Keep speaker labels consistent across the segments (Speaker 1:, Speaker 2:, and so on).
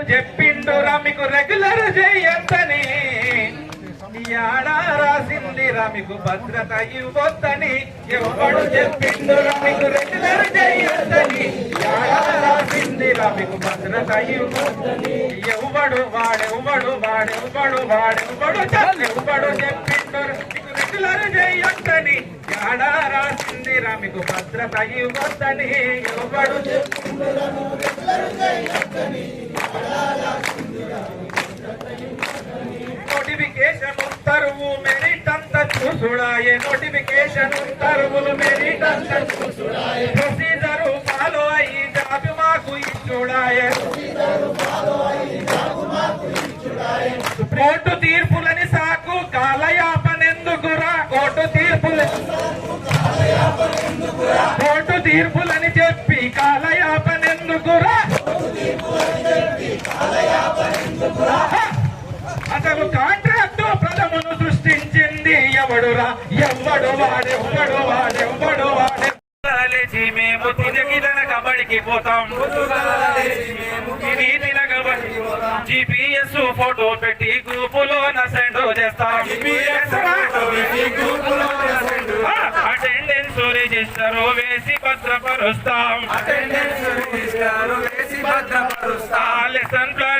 Speaker 1: చెప్పిండురా మీకు రెగ్యులర్ చేయొద్దని. యాడా రాసిందిరా మీకు భద్రత ఇవ్వొద్దని. ఎవడు చెప్పిండురా మీకు రెగ్యులర్ చేయొద్దని. యాడా రాసిందిరా మీకు భద్రత ఇవ్వొద్దని. ఎవడు వాడెవ్వడు వాడెవ్వడు వాడెవ్వడు చెప్పెవ్వడు చెప్పిండురా మీకు రెగ్యులర్ చేయొద్దని. యాడా రాసిందిరా మీకు భద్రత ఇవ్వొద్దని. ఎవడు చెప్పిండురా మీకు రెగ్యులర్ చేయొద్దని. నోటిఫికేషన్ ఉత్తర్వు మెరిట్ అంత చూసుడాయే. నోటిఫికేషన్ ఉత్తర్వులు మెరిట్ అంత చూసుడాయే. ప్రొసీజర్ ఫాలో అయ్యి జాబ్ మాకు ఇచ్చుడాయే. కోర్టు తీర్పులని సాకు కాలయాపనెందుకురా? కోర్టు తీర్పులు కోర్టు తీర్పులని కాంట్రాక్టు ప్రథమును సృష్టించింది. ఎవడురా ఎవడు వాడెవ్వడు వాడెవ్వడు వాడే. లేచి మేము తినగిదన కబడికి పోతాం. కబడి జిపిఎస్ ఫోటో పెట్టి గ్రూపులో సెండ్ చేస్తాం. అటెండెన్స్ రిజిస్టర్ వేసి భద్రపరుస్తాం. లెసన్ ప్లాన్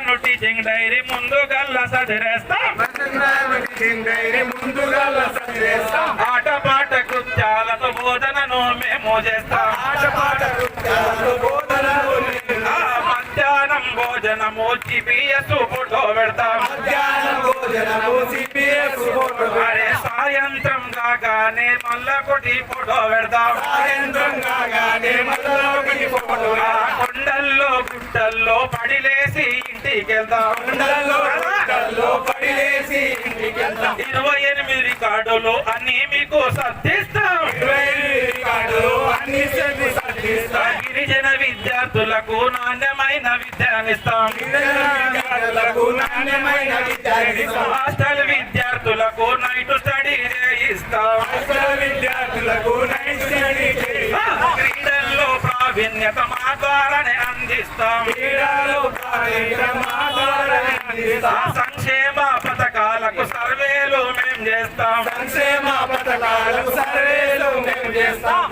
Speaker 1: సదిరేస్తాం ఆట పాట కృత్యాలతో బోధనను మేము చేస్తాం. మధ్యాహ్నం భోజనము జిపిఎస్ ఫోటో పెడతాం. అరే సాయంత్రం కాగానే మళ్ళా కొట్టి ఫోటో పెడతాం. గుట్టల్లో పడిలేసి ఇంటికి వెళ్తాం ఇరవై ఎనిమిది అన్ని మీకు సర్దిస్తాం. గిరిజన విద్యార్థులకు నాణ్యమైన విద్యాన్నిస్తాం హాస్టల్ విద్యార్థులకు నైట్ స్టడీ ఇస్తాం.
Speaker 2: విద్యార్థులకు
Speaker 1: ప్రావీణ్యత మా ద్వారానే అందిస్తాం. సంక్షేమ పథకాలకు సర్వేలు మేం చేస్తాం.
Speaker 2: సంక్షేమ పథకాలకు సర్వేలు మేము చేస్తాం.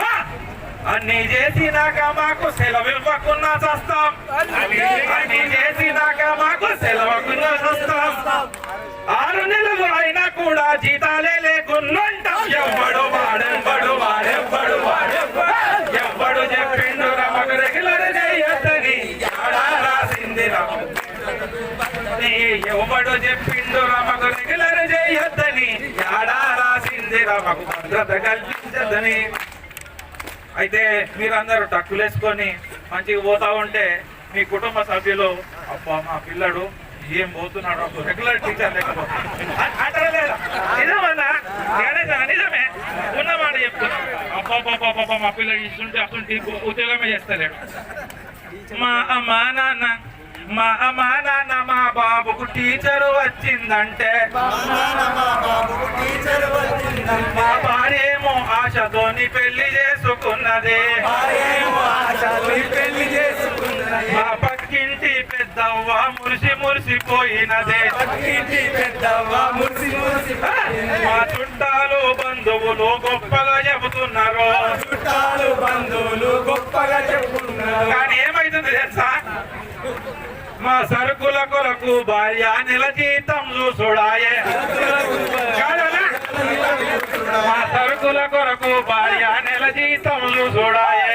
Speaker 1: అన్ని చేసినాక మాకు సెలవు ఇవ్వకుండా చస్తాం. అన్ని చేసినాక మాకు సెలవుకుండా చస్తాం. ఆరు నెలలు అయినా కూడా జీతాలే లేకున్నంటాం ఎవ్వడు వాడెవ్వడు వాడెవ్వడు వాడెవ్వడు ఎవ్వడు చెప్పిండు రమకు రెగ్యులర్ చేయొద్దని యాడా రాసింది రమ ఏదో చెప్పిండు రమకు రెగ్యులర్ చేయొద్దని యాడా రాసింది రమకు భద్రత కల్పించద్దని అయితే మీరందరూ టక్కులేసుకొని మంచిగా పోతా ఉంటే మీ కుటుంబ సభ్యులు అబ్బా మా పిల్లడు ఏం పోతున్నాడు అప్పుడు రెగ్యులర్ టీచర్ లేకపోతే లేదా? నిజమే ఉన్నమాట చెప్తున్నా అబ్బా పాప మా పిల్లడు ఇస్తుంటే అసలు ఉద్యోగమే చేస్తలేడు మా అమ్మ నాన్న మా అమ్మ నాన్న మా బాబుకు టీచరు వచ్చిందంటే. మా భార్యేమో ఆశతోని పెళ్ళి చేసుకున్నదే.
Speaker 2: పెళ్ళి చేసుకున్నది
Speaker 1: మా పక్కింటి పెద్దవ్వ మురిసి మురిసిపోయినదే
Speaker 2: పక్కింటి పెద్దవ్వ మురిసి మురిసి
Speaker 1: మా చుట్టాలు బంధువులు గొప్పగా చెబుతున్నారు.
Speaker 2: చుట్టాలు బంధువులు గొప్పగా చెప్పుకున్నారు
Speaker 1: కానీ ఏమైతుంది తెలుసా? మా సరుకుల కొరకు భార్య నెల జీతం చూసుడాయే కాదనా? మా సరుకుల కొరకు భార్య నెల జీతం చూసుడాయే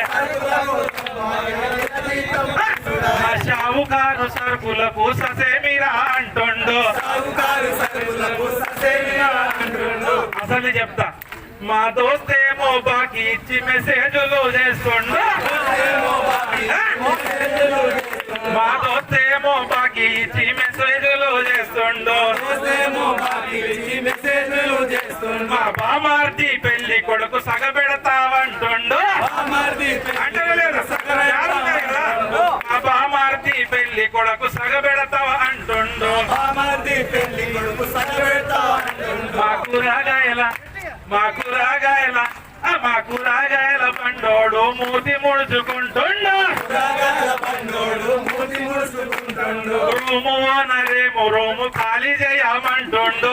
Speaker 1: ఆ షావుకారు సరుకులకు ససేమిరా అంటుండు
Speaker 2: సాగుకారు సరుకులకు ససేమిరా అంటుండు
Speaker 1: అసలు చెప్తా మా దోస్తేమో బాకీ ఇచ్చి మెసేజ్లు చేస్తుండు మా దోస్తేమో బాకీ ఇచ్చి మెసేజ్లు చేస్తుండు.
Speaker 2: మెసేజ్లు చేస్తుండు.
Speaker 1: మా బామార్ది పెళ్ళి కొడుకు సగబెడతావంటుండు.
Speaker 2: బామర్ది
Speaker 1: అంటే లేదా బామార్ది పెళ్ళి కొడుకు సగబెడతావ అంటుండు
Speaker 2: బామర్ది పెళ్ళి కొడుకు సగబెడతా అంటుండు
Speaker 1: మా కూరగాయల మా కూరగాయల ఆ మా కూరగాయల పండోడు మూతి ముడుచుకుంటుండు. రూము ఓనరేమో రూము ఖాళీ చేయమంటుండు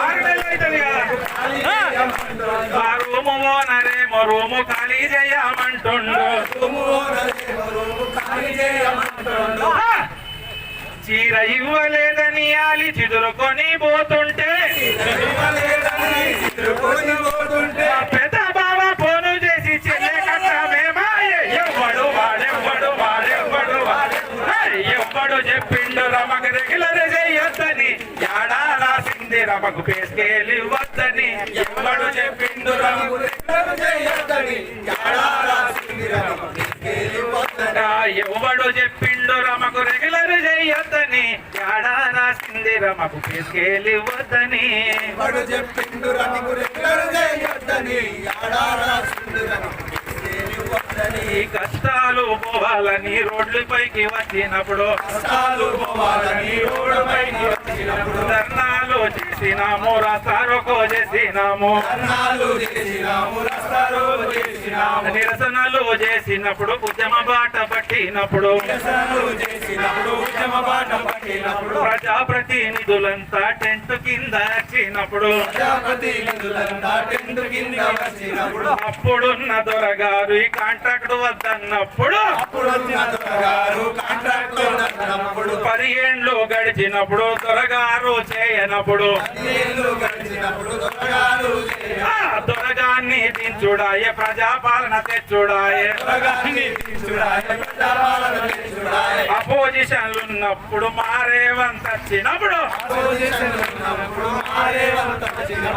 Speaker 1: ఆరు నెలలు అవుతుంది రూము ఓనరేమో రూము ఖాళీ చేయమంటుండు చీర ఇవ్వలేదని ఆలి చిదురుకొని పోతుండు. ఎవ్వడు చెప్పిండు రమకు ఆ, ఎవ్వడు చెప్పిండు రమకు రెగ్యులర్ చెయ్యొద్దని యాడా రాసింది రమకు పేస్కేలి వద్దని.
Speaker 2: వాడు చెప్పిండు రనికి రెగ్యులర్ చేయొద్దని ఆడారా
Speaker 1: ఈ కష్టాలు పోవాలని రోడ్లపైకి వచ్చినప్పుడు
Speaker 2: కష్టాలు పోవాలని రోడ్డుపైకి వచ్చినప్పుడు
Speaker 1: ధర్నాలు చేసినాము రాస్తారోకో చేసినాము. నిరసనలు చేసినప్పుడు ఉద్యమ బాట పట్టినప్పుడు
Speaker 2: పట్టినప్పుడు.
Speaker 1: ప్రజాప్రతినిధులంతా టెంట్ కింద వచ్చినప్పుడు అప్పుడున్న దొరగారు ఈ కాంట్రాక్ట్ వద్దన్నప్పుడు పదిహేండ్లు గడిచినప్పుడు దొరగారు చేయనప్పుడు దొరగాన్ని దించుడాయే ప్రజాపాలన తెచ్చుడాయే. అపోజిషన్లు ఉన్నప్పుడు మారేవంత వచ్చినప్పుడు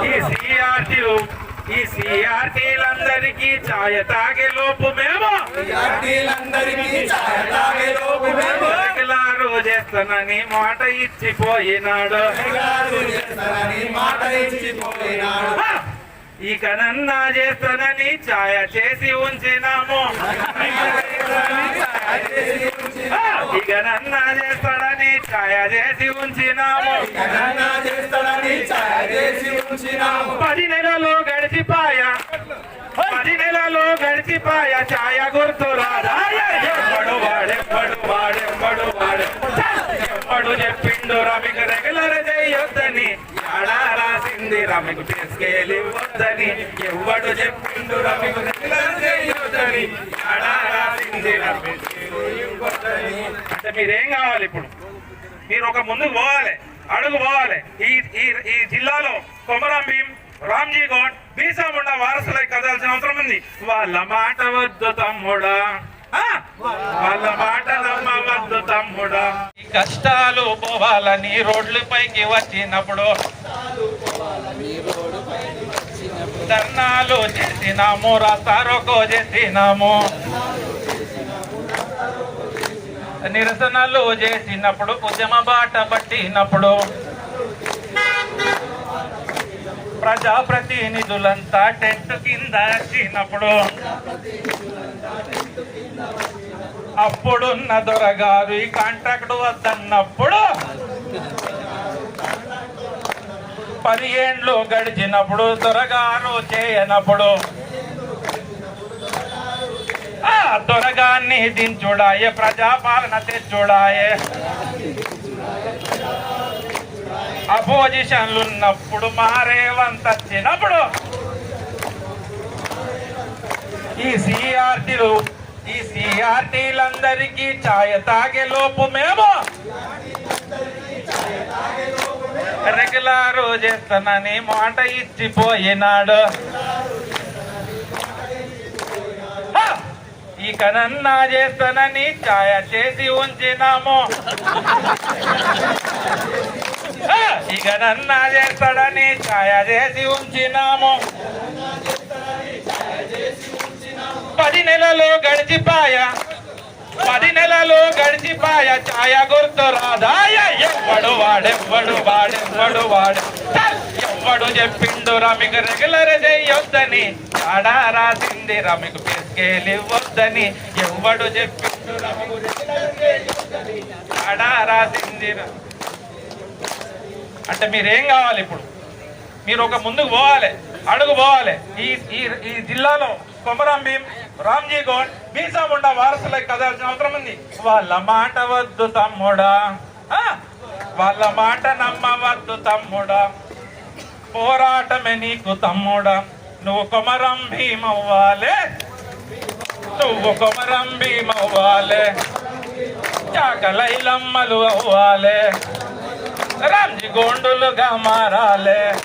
Speaker 1: ఈ సిఆర్టీలు ఈ సిఆర్టీలందరికీ ఛాయ తాగే లోపు మేము రెగ్యులారు చేస్తానని మాట ఇచ్చిపోయినాడు! ఇక నన్నా చేస్తానని ఛాయ చేసి ఉంచినాము! ఇక నన్నా చేస్తాడని ఛాయ చేసి ఉంచినాము. పది నెలలో గడిచిపాయ. పది నెలలో గడిచిపాయ. ఛాయ గుర్తు రాదాయ ఎవ్వడు వాడెవ్వడు వాడెవ్వడు చెప్పిండు రమికి రెగ్యులర్ చేయొద్దని. ఆడా రాసింది రమికి తీసుకెళ్ళి వద్దని ఎవ్వడు చెప్పిండు రమికి రెగ్యులర్ చేయొద్దని. ఆడా అంటే మీరేం కావాలి ఇప్పుడు? మీరు ఒక ముందుకు పోవాలి అడుగు పోవాలి. ఈ ఈ జిల్లాలో కొమరం భీం రామ్జీ గౌడ్ బీసాముండ వారసులై కదాల్సిన అవసరం ఉంది. వాళ్ళ మాట వద్దు తమ్ముడా. ఆ? వాళ్ళ మాట నమ్మవద్దు తమ్ముడా. కష్టాలు పోవాలని రోడ్లపైకి వచ్చినప్పుడు ధర్నాలు చేసినాము రాస్తారోకో చేసినాము. నిరసనలు చేసినప్పుడు ఉద్యమ బాట పట్టినప్పుడు ప్రజాప్రతినిధులంతా టెంట్ కింద వచ్చినప్పుడు అప్పుడున్న దొరగారు ఈ కాంట్రాక్ట్ వద్దన్నప్పుడు పదిహేండ్లు గడిచినప్పుడు దొరగారు చేయనప్పుడు ఆ దొరగాన్ని దించుడాయే ప్రజాపాలన తెచ్చుడాయే. అపోజిషన్లు ఉన్నప్పుడు మారేవంత వచ్చినప్పుడు ఈ సిఆర్టీలు ఈ సిఆర్టీలందరికీ ఛాయ తాగే లోపు మేము. రెగ్యులర్ చేస్తానని మాట ఇచ్చిపోయినాడు. ఇక నన్నా చేస్తానని ఛాయ చేసి ఉంచినాము. ఇక నన్నా చేస్తాడని ఛాయ చేసి ఉంచినాము. పది నెలలు గడిచిపాయ? పది నెలలు గడిచిపాయ ఛాయ గుర్తు రాదాయ ఎవ్వడు వాడెవ్వడు వాడెవ్వడు వాడు. ఎవ్వడు చెప్పిండు రమికి రెగ్యులర్ చెయ్యొద్దని ఆడా రాసింది మీకు పెస్కేలి వద్దని ఎవ్వడు చెప్పిండు రమికి రెగ్యులర్ చెయ్యొద్దని ఆడా రాసింది అంటే మీరేం కావాలి ఇప్పుడు? మీరు ఒక ముందుకు పోవాలి అడుగు పోవాలి. ఈ ఈ ఈ జిల్లాలో కొమరం భీం రామ్జీ గౌడ్ బీసా ఉండ వారసులై కదాల్సిన అవసరం ఉంది. వాళ్ళ మాట వద్దు తమ్ముడా. ఆ? వాళ్ళ మాట నమ్మవద్దు తమ్ముడా. పోరాటమే నీకు తమ్ముడా. నువ్వు కొమరం భీమవ్వాలే నువ్వు కొమరం భీమవ్వాలే చాకలైలమ్మలు అవ్వాలే. రామ్జీ గోండులుగా మారాలే.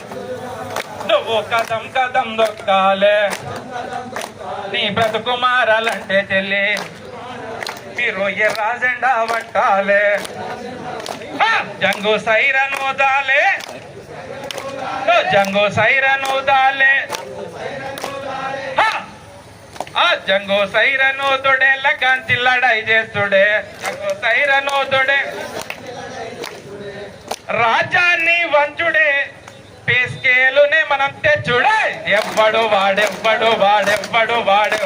Speaker 1: నువ్వు కదం కదం దొక్కాలే. నీ బ్రతుకు మారాలంటే చెల్లి. మీరు ఎర్ర జెండా పట్టాలే? జంగు సైరను దాలే. జంగు సైరను దాలే. హా! ఆ జంగు సైరను తొడే లగాంచి లడై చేస్తుడే. జంగు సైరను తొడే. రాజాన్ని వంచుడే. పేస్కేలునే మనం తెచ్చుడే ఎవ్వడు వాడెవ్వడు వాడెవ్వడు వాడె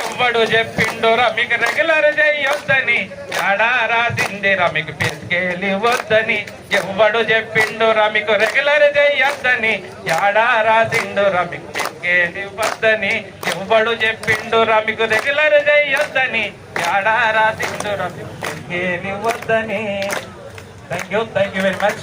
Speaker 1: ఎవ్వడు చెప్పిండురా మీకు రెగ్యులర్ చెయ్యొద్దని ఎడా రాసిందిరా మీకు పేస్కేలు ఇవ్వద్దని ఎవ్వడు చెప్పిండురా మీకు రెగ్యులర్ చెయ్యొద్దని ఎడా రాసిండురా మీకు పేస్కేలు ఇవ్వద్దని ఎవ్వడు చెప్పిండురా మీకు రెగ్యులర్ చెయ్యొద్దని ఎడా రాసిండురా మీకు పేస్కేలు ఇవ్వద్దని thank you thank you very much